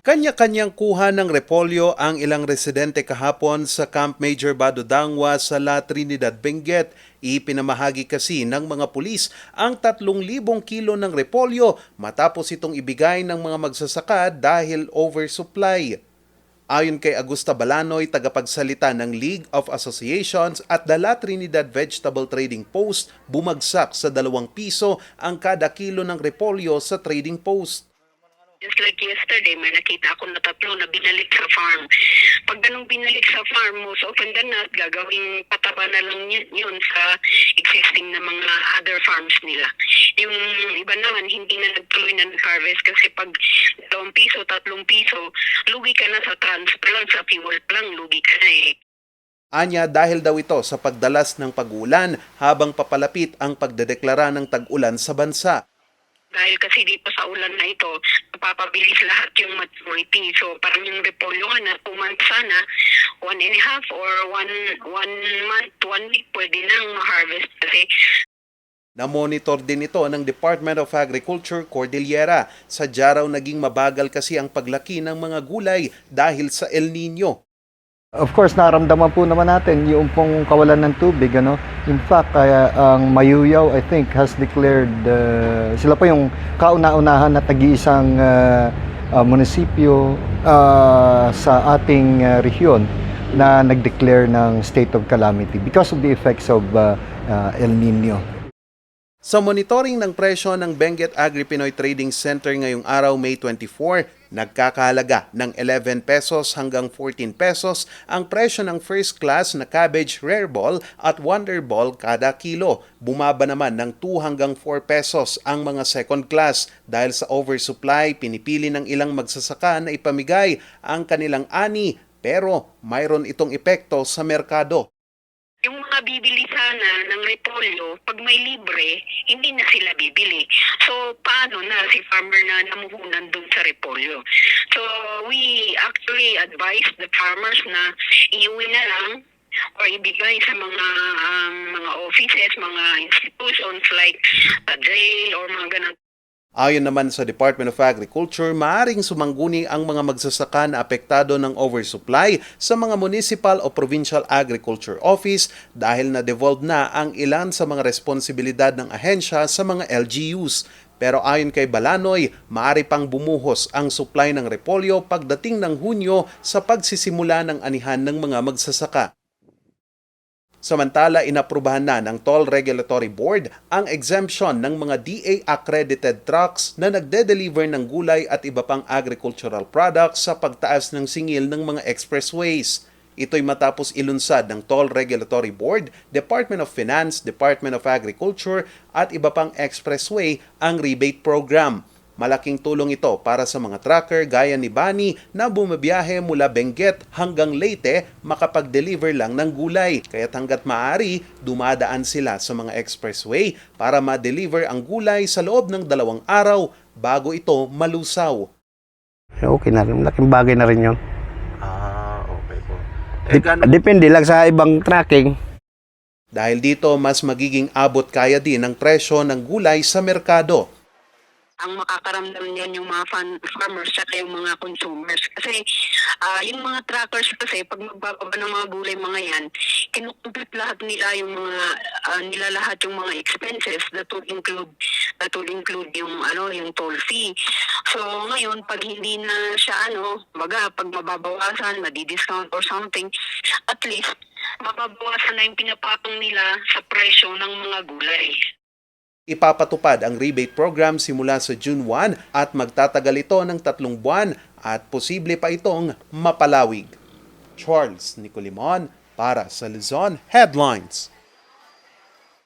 Kanya-kanyang kuha ng repolyo ang ilang residente kahapon sa Camp Major Badodangwa sa La Trinidad, Benguet. Ipinamahagi kasi ng mga pulis ang 3,000 kilo ng repolyo matapos itong ibigay ng mga magsasaka dahil oversupply. Ayon kay Agusta Balanoy, tagapagsalita ng League of Associations at the La Trinidad Vegetable Trading Post, bumagsak sa 2 piso ang kada kilo ng repolyo sa trading post. Just like yesterday, may nakita ako na tatlo na binalik sa farm. Pag ganun binalik sa farm, most often than not, gagawing pataba na lang yun, sa existing na mga other farms nila. Yung iba naman, hindi na nagtuloy na nag-harvest kasi pag 2 piso, 3 piso, lugi ka na sa transplant, sa fuel lang, lugi ka na eh. Anya dahil daw ito sa pagdalas ng pag-ulan habang papalapit ang pagdedeklara ng tag-ulan sa bansa. Dahil kasi dito sa ulan na ito, napapabilis lahat yung maturity. So parang yung repolyo nga na two months sana, one and a half or one, one month, one week, pwede nang ma-harvest kasi Na-monitor din ito ng Department of Agriculture Cordillera. Sadya raw naging mabagal kasi ang paglaki ng mga gulay dahil sa El Nino. Of course, naramdaman po naman natin yung pong kawalan ng tubig. Ano? In fact, kaya ang Mayuyaw, I think, has declared, uh, sila pa yung kauna-unahan at nag-iisang uh, uh, munisipyo uh, sa ating uh, rehiyon na nag-declare ng state of calamity because of the effects of uh, uh, El Nino. Sa monitoring ng presyo ng Benguet Agri-Pinoy Trading Center ngayong araw May 24, nagkakahalaga ng 11 pesos hanggang 14 pesos ang presyo ng first class na cabbage rare ball at wonder ball kada kilo. Bumaba naman ng 2 hanggang 4 pesos ang mga second class dahil sa oversupply, pinipili ng ilang magsasaka na ipamigay ang kanilang ani pero mayroon itong epekto sa merkado. Yung mga bibili sana ng repolyo, pag may libre, hindi na sila bibili. So, paano na si farmer na namuhunan dun sa repolyo? So, we actually advise the farmers na iuwi na lang or ibigay sa mga um, mga offices, mga institutions like a jail or mga ganun. Ayon naman sa Department of Agriculture, maaring sumangguni ang mga magsasaka na apektado ng oversupply sa mga municipal o provincial agriculture office dahil na-devolve na ang ilan sa mga responsibilidad ng ahensya sa mga LGUs. Pero ayon kay Balanoy, maaari pang bumuhos ang supply ng repolyo pagdating ng Hunyo sa pagsisimula ng anihan ng mga magsasaka. Samantala, inaprubahan na ng Toll Regulatory Board ang exemption ng mga DA-accredited trucks na nagde-deliver ng gulay at iba pang agricultural products sa pagtaas ng singil ng mga expressways. Ito'y matapos ilunsad ng Toll Regulatory Board, Department of Finance, Department of Agriculture at iba pang expressway ang rebate program. Malaking tulong ito para sa mga trucker gaya ni Bani na bumabiyahe mula Benguet hanggang Leyte makapag-deliver lang ng gulay. Kaya't hanggat maaari, dumadaan sila sa mga expressway para ma-deliver ang gulay sa loob ng dalawang araw bago ito malusaw. Okay na rin. Laking bagay na rin yun. Ah, okay po. Eh, Dep- depende lang sa ibang tracking. Dahil dito, mas magiging abot kaya din ang presyo ng gulay sa merkado. Ang makakaramdam niyan yung mga fan, farmers at yung mga consumers. Kasi ah, yung mga trackers kasi pag magbababa ng mga gulay mga yan, kinukumpit lahat nila yung mga ah, nila lahat yung mga expenses that will include that will include yung ano yung toll fee. So ngayon pag hindi na siya ano, baga pag mababawasan, madi-discount or something, at least mababawasan na yung pinapatong nila sa presyo ng mga gulay. Ipapatupad ang rebate program simula sa June 1 at magtatagal ito ng tatlong buwan at posible pa itong mapalawig. Charles Nicolimon para sa Luzon Headlines.